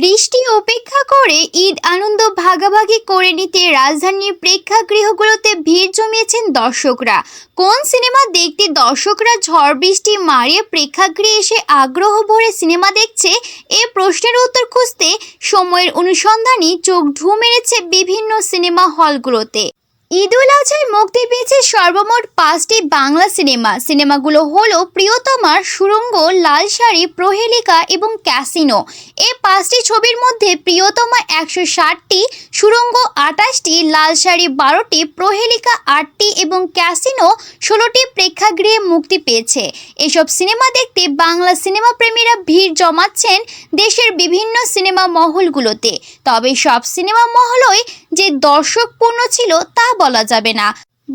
বৃষ্টি উপেক্ষা করে ঈদ আনন্দ ভাগাভাগি করে নিতে রাজধানীর প্রেক্ষাগৃহগুলোতে ভিড় জমিয়েছেন দর্শকরা। কোন সিনেমা দেখতে দর্শকরা ঝড় বৃষ্টি মারিয়ে প্রেক্ষাগৃহে এসে আগ্রহ ভরে সিনেমা দেখছে, এ প্রশ্নের উত্তর খুঁজতে সময়ের অনুসন্ধানী চোখ ঢু মেরেছে বিভিন্ন সিনেমা হলগুলোতে। ঈদুল আজহায় মুক্তি পেয়েছে সর্বমোট পাঁচটি বাংলা সিনেমা। সিনেমাগুলো হলো প্রিয়তমার সুরঙ্গ, লাল শাড়ি, প্রহেলিকা এবং ক্যাসিনো। এই পাঁচটি ছবির মধ্যে প্রিয়তমা একশো ষাটটি, সুরঙ্গ আটাশটি লাল শাড়ি বারোটি, প্রহেলিকা আটটি এবং ক্যাসিনো ষোলোটি প্রেক্ষাগৃহে মুক্তি পেয়েছে। এসব সিনেমা দেখতে বাংলা সিনেমা প্রেমীরা ভিড় জমাচ্ছেন দেশের বিভিন্ন সিনেমা মহলগুলোতে। তবে সব সিনেমা মহলই যে দর্শকপূর্ণ ছিল তা বলা যাবে না।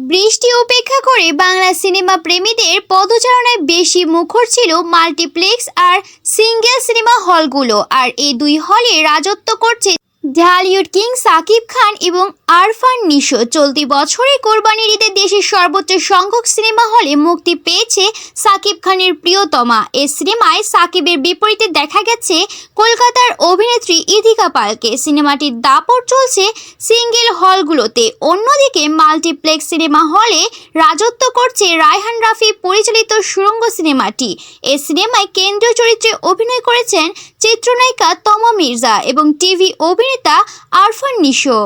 বৃষ্টি উপেক্ষা করে বাংলা সিনেমা প্রেমীদের পদচারণায় বেশি মুখর ছিল মাল্টিপ্লেক্স আর সিঙ্গেল সিনেমা হলগুলো। আর এই দুই হলে রাজত্ব করছে ঢালিউড কিং সাকিব খান এবং আরফান নিশো চলতি বছরে কোরবানির ঈদে দেশের সর্বোচ্চ সংখ্যক সিনেমা হলে মুক্তি পেয়েছে সাকিব খানের প্রিয়তমা। এ সিনেমায় সাকিবের বিপরীতে দেখা গেছে কলকাতার অভিনেত্রী ইথিকা পালকে। সিনেমাটির দাপট চলছে সিঙ্গেল হলগুলোতে। অন্যদিকে মাল্টিপ্লেক্স সিনেমা হলে রাজত্ব করছে রায়হান রাফি পরিচালিত সুরঙ্গ সিনেমাটি। এ সিনেমায় কেন্দ্রীয় চরিত্রে অভিনয় করেছেন চিত্রনায়িকা তমা মির্জা এবং টিভি অভিনেতা আরফান নিশো।